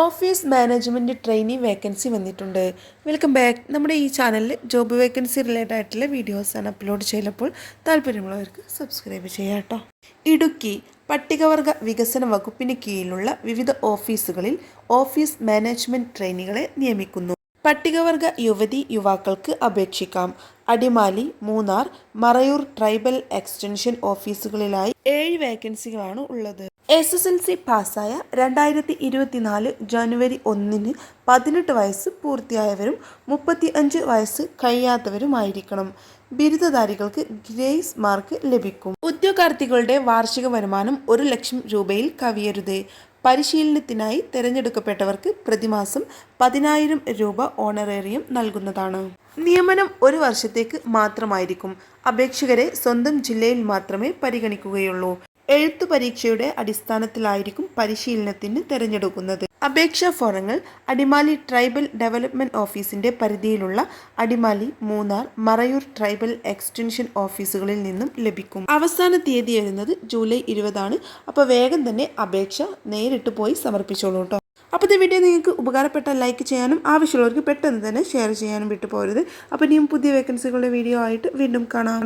Office management training vacancy വന്നിട്ടുണ്ട്. Welcome back. നമ്മുടെ ഈ ചാനലിൽ ജോബ് വേക്കൻസി റിലേറ്റഡ് ആയിട്ടുള്ള വീഡിയോസാണ് അപ്ലോഡ് ചെയ്തപ്പോൾ താല്പര്യമുള്ളവർക്ക് സബ്സ്ക്രൈബ് ചെയ്യാം കേട്ടോ. ഇടുക്കി പട്ടികവർഗ വികസന വകുപ്പിന് കീഴിലുള്ള വിവിധ ഓഫീസുകളിൽ ഓഫീസ് മാനേജ്മെന്റ് ട്രെയിനികളെ നിയമിക്കുന്നു. പട്ടികവർഗ യുവതി യുവാക്കൾക്ക് അപേക്ഷിക്കാം. അടിമാലി മൂന്നാർ മറയൂർ ട്രൈബൽ എക്സ്റ്റൻഷൻ ഓഫീസുകളിലായി ഏഴ് വേക്കൻസികളാണ് ഉള്ളത്. എസ് എസ് എൽ സി പാസ്സായ രണ്ടായിരത്തി ഇരുപത്തിനാല് ജനുവരി ഒന്നിന് പതിനെട്ട് വയസ്സ് പൂർത്തിയായവരും മുപ്പത്തി അഞ്ച് വയസ്സ് കഴിയാത്തവരുമായിരിക്കണം. ബിരുദധാരികൾക്ക് ഗ്രേസ് മാർക്ക് ലഭിക്കും. ഉദ്യോഗാർത്ഥികളുടെ വാർഷിക വരുമാനം ഒരു ലക്ഷം രൂപയിൽ കവിയരുത്. പരിശീലനത്തിനായി തിരഞ്ഞെടുക്കപ്പെട്ടവർക്ക് പ്രതിമാസം പതിനായിരം രൂപ ഓണറേറിയം നൽകുന്നതാണ്. നിയമനം ഒരു വർഷത്തേക്ക് മാത്രമായിരിക്കും. അപേക്ഷകരെ സ്വന്തം ജില്ലയിൽ മാത്രമേ പരിഗണിക്കുകയുള്ളൂ. എഴുത്തു പരീക്ഷയുടെ അടിസ്ഥാനത്തിലായിരിക്കും പരിശീലനത്തിന് തിരഞ്ഞെടുക്കുന്നത്. അപേക്ഷാ ഫോറങ്ങൾ അടിമാലി ട്രൈബൽ ഡെവലപ്മെന്റ് ഓഫീസിന്റെ പരിധിയിലുള്ള അടിമാലി മൂന്നാർ മറയൂർ ട്രൈബൽ എക്സ്റ്റൻഷൻ ഓഫീസുകളിൽ നിന്നും ലഭിക്കും. അവസാന തീയതി വരുന്നത് ജൂലൈ ഇരുപതാണ്. അപ്പോൾ വേഗം തന്നെ അപേക്ഷ നേരിട്ട് പോയി സമർപ്പിച്ചോളൂ കേട്ടോ. അപ്പോൾ ഈ വീഡിയോ നിങ്ങൾക്ക് ഉപകാരപ്പെട്ട ലൈക്ക് ചെയ്യാനും ആവശ്യമുള്ളവർക്ക് പെട്ടെന്ന് തന്നെ ഷെയർ ചെയ്യാനും വിട്ടു പോരുത് അപ്പോൾ ഇനിയും പുതിയ വേക്കൻസികളുടെ വീഡിയോ ആയിട്ട് വീണ്ടും കാണാം.